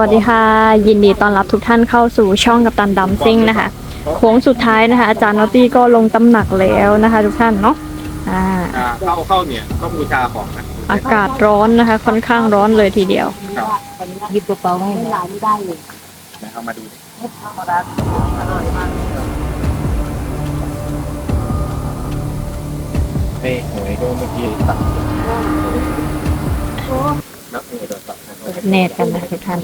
วัสดีค่ะ ยินดีต้อนรับทุกท่านเข้าสู่ช่องกับตันดัมซิงนะคะ โค้งสุดท้ายนะคะ อาจารย์นอตตี้ก็ลงตำหนักแล้วนะคะ ทุกท่านเนาะอ่าอ่าเข้าเข้าเนี่ยก็บูชาของนะอากาศร้อนนะคะ ค่อนข้างร้อนเลยทีเดียวครับหยิบกระเป๋าให้หลานไม่ได้เลยไหนเอามาดูดิเฮ้ยหวยก็เมื่อกี้ตัดนับ เนตัดเปิดเน็ตกันนะทุกท่าน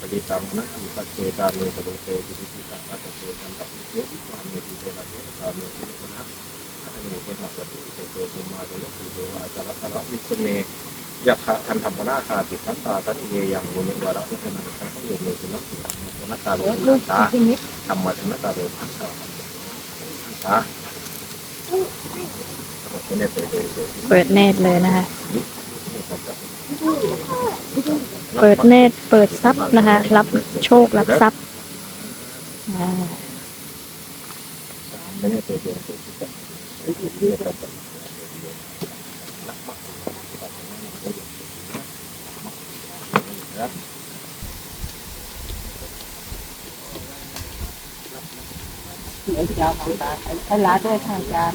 ปฏิตังนะอิปัจเจตาเมตโลเตปิติตังนัตเตตังตัพพิเศษวามีติเตนะเตตาเมติเตนะอันนี้เป็นหลักปฏิเสธเตมาโดยคือโดยอาจารตระวิสเม ยะคะทันธรรมนาคาติทัตตาตัติเยยังโมเนวาระอุทนาสังขโยเมตุนักสุนัตตาโลตาธรรมะนัตตาโลภัสสะตาเนี่ยเตเตเตเปิดเนตเลยนะคะ เปิดเนตเปิดซับนะคะ รับโชครับทรัพย์อ่า เนี่ยเตเตเดี๋ยวจะเอาของตาให้หลานด้วยทางการ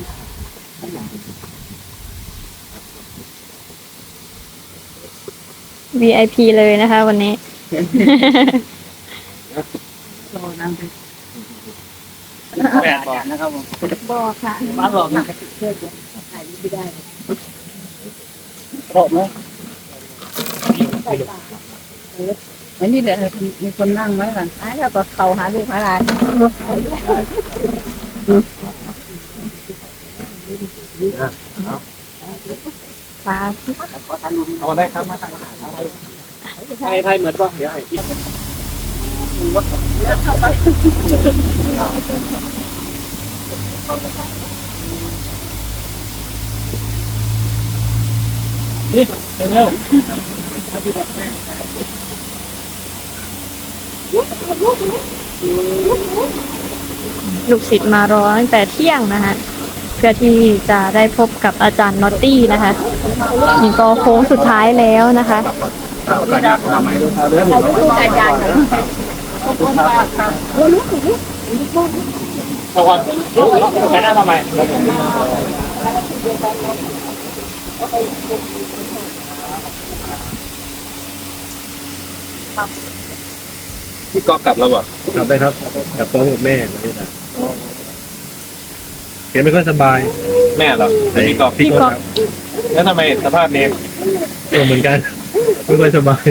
วี VIP เลยนะคะ วันนี้โตนั่งไปแปดบอกนะครับผมบอกค่ะบ้านหลอกนะเชื่อจะถ่ายไม่ได้บอกไหม อันนี้เดี๋ยวมีคนนั่งไหมล่ะอ้าวก็เขาหาลูกหาหลานปลาเอาได้ครับมาไทยไทยเหมือนป่ะเดี๋ยวไอ้ที่เร็ว ลูกศิษย์มารอตั้งแต่เที่ยงนะคะเพื่อที่จะได้พบกับอาจารย์นอตตี้นะคะนี่ก็โค้งสุดท้ายแล้วนะคะเอากระดาทำไมดูเรื่อ พี่ก๊อฟกลับแล้วบ่กลับได้ครับกลับพร้อมกับแม่เลยนะเห็นไม่ค่อยสบายแม่เหรอแต่พี่ก๊อฟพี่ก็ครับแล้วทำไมสภาพนี้เออเหมือนกันไม่ค่อยสบาย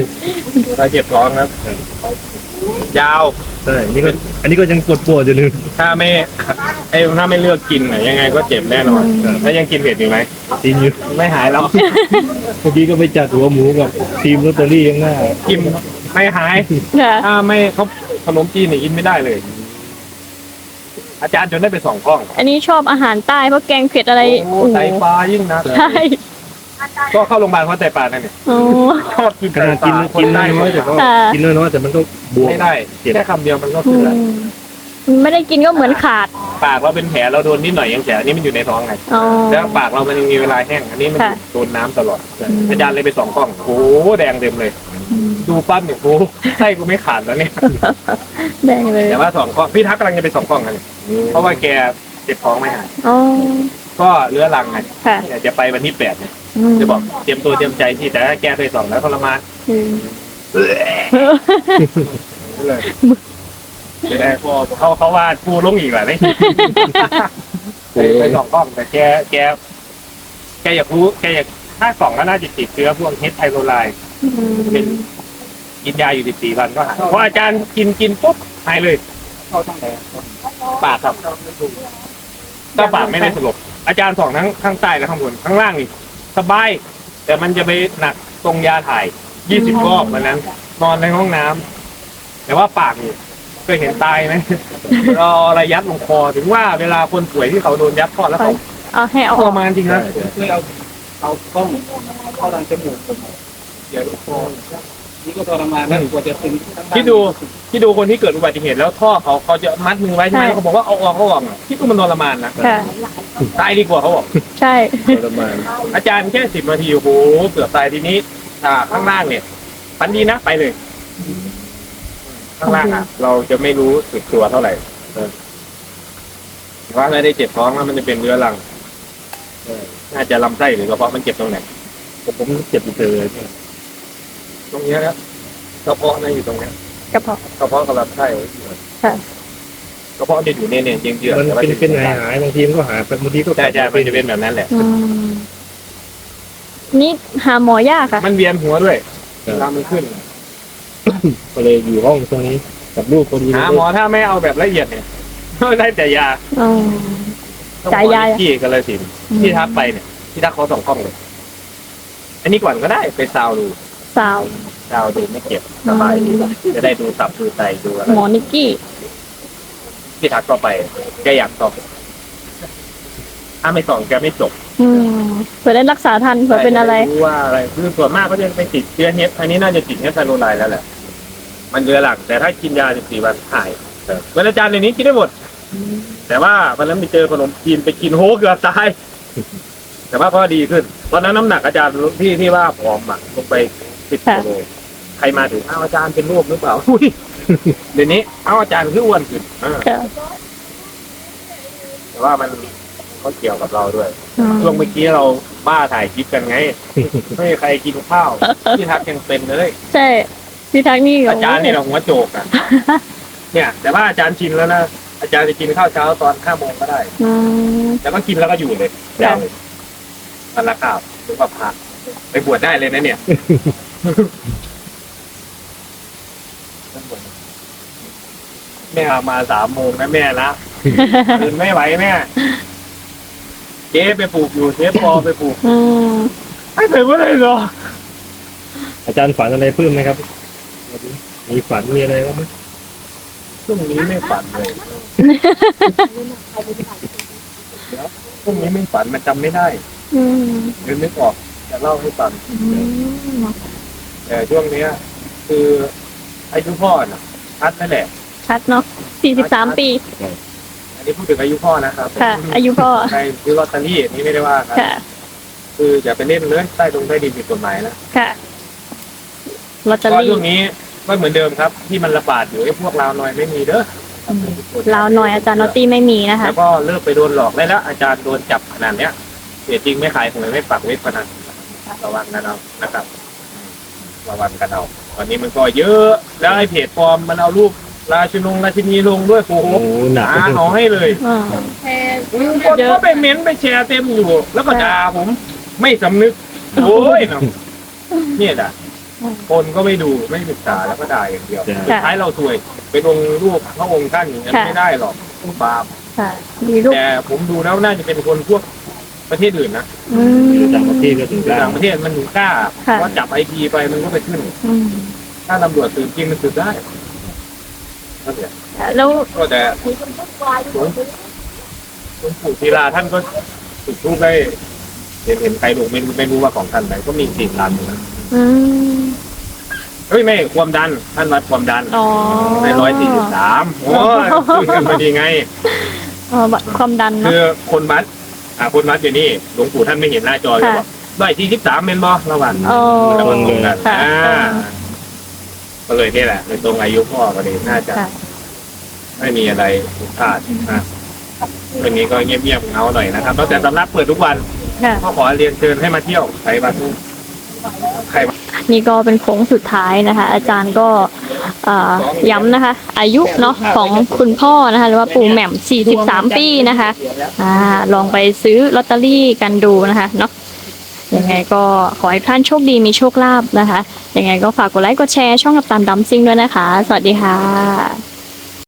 เราเจ็บท้องครับ ยาวใช่นี่ก็ อันนี้ก็ยังปวดปวดๆอยู่เลยถ้าไม่ไอ้ถ้าไม่เลือกกินน่ะยังไงก็เจ็บแน่นอนแล้วยังกินเผ็ดอยู่ไหมตีนอยู่ไม่หายแล้ว เมื่อกี้ก็ไปจัดหัวหมูกับทีมลอตเตอรี่ยังหน้ากิน ไม่หายค่ะถ้าไม่เขาขนมจีนเนี่ยกินไม่ได้เลย อาจารย์จนได้ไปสองกล้องอันนี้ชอบอาหารใต้เพราะแกงเผ็ดอะไรโอ้ไตปลายิ่งนะใช่ก็เข้าโรงพยาบาลเพราะไตปลานั่นเนี่ยโอ้ชอบกินขนาดกินคกินได้น้อยๆแต่ก็ค่ะกินน้อยๆแต่มันก็บวมไม่ได้แค่คำเดียวมันก็อืขึ้นแล้วมไม่ได้กินก็เหมือนขาด ปากเราเป็นแผลเราโดนนิดหน่อยยังแผลอันนี้มันอยู่ในท้องไงอ๋อ แล้วปากเรามันยังมีเวลาแห้งอันนี้มันค่ะโดนน้ำตลอดอืมอาจารย์เลยไปสองกล้องโอ้โหแดงเต็มเลย ดูปั๊บเนี่ยโอ้โหไส้กูไม่ขาดแล้วเนี่ยแดงเลยแต่ว่าสองกล้องพี่ทักกำลังจะไปสองกล้องกันเพราะว่าแกเจ็บท้องไม่หายอ๋อก็เรื้อรังไงค่ะเนี่ยจะไปวันที่แปดเนี่ยมจะบอกเตรียมตัวเตรียมใจที่แต่ถ้าแกเคยสองแล้วทรมานอืมเลยจะได้พอเขาเขาว่ากูลงอีกแหละนี่ไปไปสองกล้องแต่แกแกแกอยากรู้แกอยากถ้าสองแล้วน่าจะติดเชื้อพวกเฮดไทโรไลน์ เป็นกินยาอยู่สิบสี่วันก็หายเพราะอาจารย์กินกินปุ๊บหายเลยปากครับก็ปากไม่ได้สลบอาจารย์สองทั้งข้างใต้และข้างบนข้างล่างนี่สบาย แต่มันจะไปหนักตรงยาถ่ายยี่สิบรอบวันนั้น นอนในห้องน้ำแต่ว่าปากนี่เคยเห็นตายไหมรออะไรยัดลงคอถึงว่าเวลาคนป่วยที่เขาโดนยัดคอแล้วเขาเอาให้เอาทอรอกมานจริงนะเอาเอากล้องเข้าทางจมูก เดี๋ยวคอนี่ก็ทรมานนะกว่าจะถึงคิดดูคิดดูคนที่เกิดอุบัติเหตุแล้วท่อเขาเขาจะมัดมือไว้ใช่ไหมใช่ เขาบอกว่าเอาออกเขาออกคิดดูมันทรมานนะค่ะ ตายดีกว่าเขาบอก ใช่ ทรมานอาจารย์แค่สิบนาทีโอ้โหเกือบตายทีนี้ อ่าข้างล่างเนี่ยฟันดีนะไปเลย ข้างล่างอะ เราจะไม่รู้สึกตัวเท่าไหร่เออว่าไม่ได้เจ็บท้องแล้วมันจะเป็นเรื้อรังเออน่าจะลำไส้หรือกระเพาะมันเจ็บตรงไหนผมเจ็บอยู่เลย ตรงเนี้ยครับกระเพาะน่าอยู่ตรงเนี้ยกระเพาะ กระเพาะกับลำไส้ค่ะ กระเพาะจะอยู่เนี่ยเนี่ยเจียงเจือมันเป็นเป็นหายหายบางทีมันก็หายบางทีก็ใช่ใช่มันจะเป็นแบบนั้นแหละ อืมนี่หาหมอยากค่ะ มันเวียนหัวด้วยเวลามันขึ้น ก็เลยอยู่ห้องตรงนี้กับลูกพอดีหาหมอถ้าไม่เอาแบบละเอียดเนี่ยได้แต่ยาอืมต้องจ่ายยา ที่กันเลยสินธุ์ที่ทักไปเนี่ย ที่ทักเขาสองกล้องเลย อันนี้ก่อนก็ได้ไปซาวดู สาวซาวดูไม่เก็บสบายดีจะได้ดูตับดูไตดูอะไรหมอนิกกี้ที่ทักก็ไปแกอยากตอบถ้าไม่ส่องแกไม่จบอืมเผื่อได้รักษาทันเผื่อเป็นอะไรรู้ว่าอะไรคือส่วนมากก็จะไปติดเชื้อเฮปอันนี้น่าจะติดเฮปไซโรไลน์แล้วแหละ มันเรือหลัก แต่ถ้ากินยา 14 วันหายเวลาอาจารย์ในนี้กินได้หมด แต่ว่าวันนั้นไปเจอขนมจีนไปกินโฮเกือบตาย แต่ว่าก็ดีขึ้น ตอนนั้นน้ำหนักอาจารย์ที่ที่ว่าผอมอะลงไป สิบค่ะกิโลใครมาถึงอ้าวอาจารย์เป็นโรคหรือเปล่าอุ้ยเดี๋ยวนี้เอ้าอาจารย์คืออ้วนขึ้นอ่าค่ะแต่ว่ามันก็เกี่ยวกับเราด้วย อืมช่วงเมื่อกี้เราบ้าถ่ายคลิปกันไง ไม่มีใครกินข้าวที่ทักยังเป็นเลย ใช่พี่ทักนี่อาจารย์นี่เราหัวโจกอะ เนี่ย แต่ว่าอาจารย์ชินแล้วนะ อาจารย์จะกินข้าวเช้าตอนห้าโมงก็ได้ อืม แต่ก็กินแล้วก็อยู่เลยยาวเลยมันละกาบหรือว่าพระไปบวชได้เลยนะเนี่ย แม่เอามาสามโมงนะแม่นะตื่นไม่ไหวแม่ เจ๊ไปปลูกอยู่เจ๊ปอไปปลูกอืมไม่ถึงว่าเลยเหรออาจารย์ฝันอะไรเพิ่มไหมครับ มีฝันมีอะไรบ้างไหมช่วงนี้ไม่ฝันเลยช่วงนี้ไม่ฝันมันจำไม่ได้อืม เดี๋ยวนึกออกจะเล่าให้ฟัง อืม แต่ช่วงเนี้ย คืออายุพ่อน่ะชัดนั่นแหละ ชัดเนาะสี่สิบสามปี อันนี้พูดถึงอายุพ่อนะครับค่ะ อายุพ่อ ใครซื้อลอตเตอรี่อันนี้ไม่ได้ว่าครับค่ะ คืออย่าไปเล่นเลยใต้ตรงใต้ดินผิดกฎหมายนะค่ะลอตเตอก็รี่ช่วงนี้ก็เหมือนเดิมครับ ที่มันระบาดอยู่ไอ้พวกลาวน้อยไม่มีเด้ออืมลาวหน่อยอาจารย์นอตตี้ไม่มีนะคะ แล้วก็เลิกไปโดนหลอกได้แล้ว อาจารย์โดนจับขนาดเนี้ยเสียจริงไม่ขายหวยไม่ปักเว็บพนันระวังกันเอานะครับ ระวังกันเอาวันนี้มันก็เยอะแล้วไอ้เพจปลอมมันเอารูปราชินงราชินีลงด้วยโอ้โหโอ้โหหนักหาเอาให้เลยอืมคนก็ไปเม้นต์ไปแชร์เต็มอยู่ แล้วก็ด่าผม ไม่สำนึกโอ้ยเนาะเนี่ยด่ะคนก็ไม่ดูไม่ศึกษาแล้วก็ด่าอย่างเดียวใช่ สุดท้ายเราซวยไปลงรูปพระองค์ท่านอย่างนั้นค่ะ ไม่ได้หรอกบาปค่ะมีลูกแต่ผมดูแล้วน่าจะเป็นคนพวก ประเทศอื่นนะอือยู่มต่างประเทศก็ถึงอยู่ได้ต่างประเทศมันถึงกล้าค่ะว่าจับไอพีไปมันก็ไปขึ้น อืมถ้าตำรวจสืบจริงมันสืบได้นั่นแหละแล้วก็แต่หลวงหลวงปู่ศิลาท่านก็จุดทูปได้เห็นเห็นใครดูไม่รู้ไม่รู้ว่าของท่านไหนก็มีสี่ล้านอยู่นะอืมเฮ้ยไม่ความดันท่านวัดความดันอ๋อในร้อยสี่สิบสามโอ้ยคุยกันพอดีไงอ๋อบัตรความดันเนาะคือคนวัดอ่าคนวัดอยู่นี่หลวงปู่ท่านไม่เห็นหน้าจอเลยค่ะบอกร้อยสี่สิบสามเป็นบ่ระหว่างอ๋อระหว่างตรงกันค่ะอ่าก็เลยนี่แหละในตรงอายุพ่อก็เลยน่าจะ ค่ะ ไม่มีอะไรผิดพลาดนะวันนี้ก็เงียบๆเหงาหน่อยนะครับแต่สำนักเปิดทุกวันค่ะ ก็ขอเรียนเชิญให้มาเที่ยวใครมาใครมา นี่ก็เป็นโค้งสุดท้ายนะคะ อาจารย์ก็ย้ำนะคะ อายุเนาะของคุณพ่อนะคะ หรือว่าปู่แหม่ม 43 ปีนะคะอลองไปซื้อลอตเตอรี่กันดูนะคะเนาะยังไงก็ขอให้ท่านโชคดีมีโชคลาภนะคะ ยังไงก็ฝากกดไลค์กดแชร์ช่องกับตามดัมซิงด้วยนะคะ สวัสดีค่ะ